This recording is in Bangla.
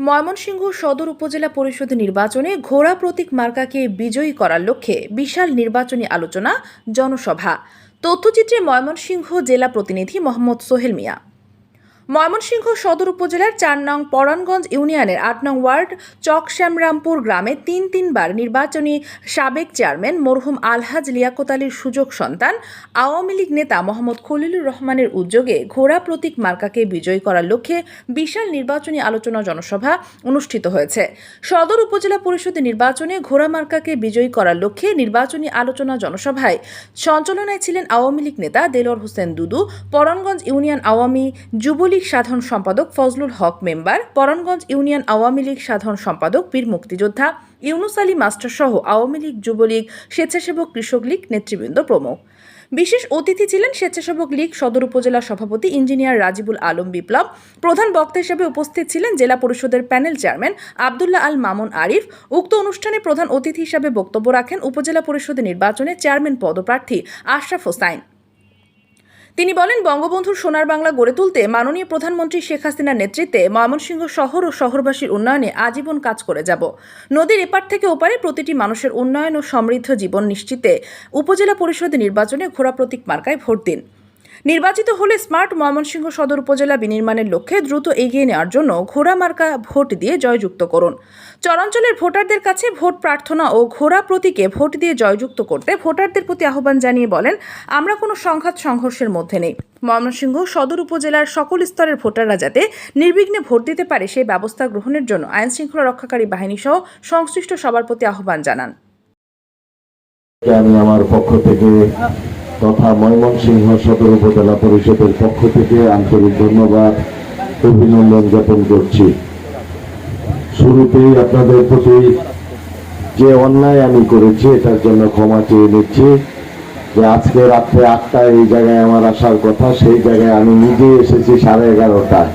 ময়মনসিংহ সদর উপজেলা পরিষদ নির্বাচনে ঘোড়া প্রতীক মার্কাকে বিজয়ী করার লক্ষ্যে বিশাল নির্বাচনী আলোচনা জনসভা। তথ্যচিত্রে ময়মনসিংহ জেলা প্রতিনিধি মোহাম্মদ সোহেল মিয়া। ময়মনসিংহ সদর উপজেলার চার নং পরানগঞ্জ ইউনিয়নের আট নং ওয়ার্ড চকশ্যামরামপুর গ্রামে তিন তিনবার নির্বাচনী সাবেক চেয়ারম্যান মরহুম আলহাজ লিয়াকত আলীর সুযোগ সন্তান আওয়ামী লীগ নেতা মোহাম্মদ খলিলুর রহমানের উদ্যোগে ঘোড়া প্রতীক মার্কাকে বিজয়ী করার লক্ষ্যে বিশাল নির্বাচনী আলোচনা জনসভা অনুষ্ঠিত হয়েছে। সদর উপজেলা পরিষদের নির্বাচনে ঘোড়া মার্কাকে বিজয়ী করার লক্ষ্যে নির্বাচনী আলোচনা জনসভায় সঞ্চালনায় ছিলেন আওয়ামী লীগ নেতা দেলোয়ার হোসেন দুদু, পরানগঞ্জ ইউনিয়ন আওয়ামী যুবলীগ সাধারণ সম্পাদক ফজলুল হক মেম্বার পরানগঞ্জ ইউনিয়ন আওয়ামী লীগ সাধারণ সম্পাদক বীর মুক্তিযোদ্ধা, ইউনুস আলী মাস্টার সহ আওয়ামী লীগ যুবলীগ স্বেচ্ছাসেবক কৃষক লীগ নেতৃবৃন্দ প্রমুখ। বিশেষ অতিথি ছিলেন স্বেচ্ছাসেবক লীগ সদর উপজেলা সভাপতি ইঞ্জিনিয়ার রাজিবুল আলম বিপ্লব, প্রধান বক্তা হিসেবে উপস্থিত ছিলেন জেলা পরিষদের প্যানেল চেয়ারম্যান আবদুল্লাহ আল মামুন আরিফ। উক্ত অনুষ্ঠানে প্রধান অতিথি হিসেবে বক্তব্য রাখেন উপজেলা পরিষদের নির্বাচনে চেয়ারম্যান পদপ্রার্থী আশরাফ হোসাইন। তিনি বলেন, বঙ্গবন্ধুর সোনার বাংলা গড়ে তুলতে মাননীয় প্রধানমন্ত্রী শেখ হাসিনার নেতৃত্বে ময়মনসিংহ শহর ও শহরবাসীর উন্নয়নে আজীবন কাজ করে যাব। নদীর এপার থেকে ওপারে প্রতিটি মানুষের উন্নয়ন ও সমৃদ্ধ জীবন নিশ্চিতে উপজেলা পরিষদ নির্বাচনে ঘোড়া প্রতীক মার্কায় ভোট দিন। নির্বাচিত হলে স্মার্ট ময়মনসিংহ সদর উপজেলা বিনির্মাণের লক্ষ্যে দ্রুত এগিয়ে নেওয়ার জন্য ঘোড়া মার্কা ভোট দিয়ে জয়যুক্ত করুন। চরাঞ্চলের ভোটারদের কাছে ভোট প্রার্থনা ও ঘোড়া প্রতীকে ভোট দিয়ে জয়যুক্ত করতে ভোটারদের প্রতি আহ্বান জানিয়ে বলেন, আমরা কোনো সংঘাত সংঘর্ষের মধ্যে নেই। ময়মনসিংহ সদর উপজেলার সকল স্তরের ভোটাররা যাতে নির্বিঘ্নে ভোট দিতে পারে সেই ব্যবস্থা গ্রহণের জন্য আইন শৃঙ্খলা রক্ষাকারী বাহিনী সহ সংশ্লিষ্ট সবার প্রতি আহ্বান জানান। আমি আমার পক্ষ থেকে তথা ময়মনসিংহ সদর উপজেলা পরিষদের পক্ষ থেকে আন্তরিক ধন্যবাদ, অভিনন্দন জ্ঞাপন করছি। শুরুতেই আপনাদের প্রতি যে অন্যায় আমি করেছি, এটার জন্য ক্ষমা চেয়ে নিচ্ছি যে আজকে রাত্রে আটটায় এই জায়গায় আমার আসার কথা, সেই জায়গায় আমি নিজে এসেছি সাড়ে এগারোটায়।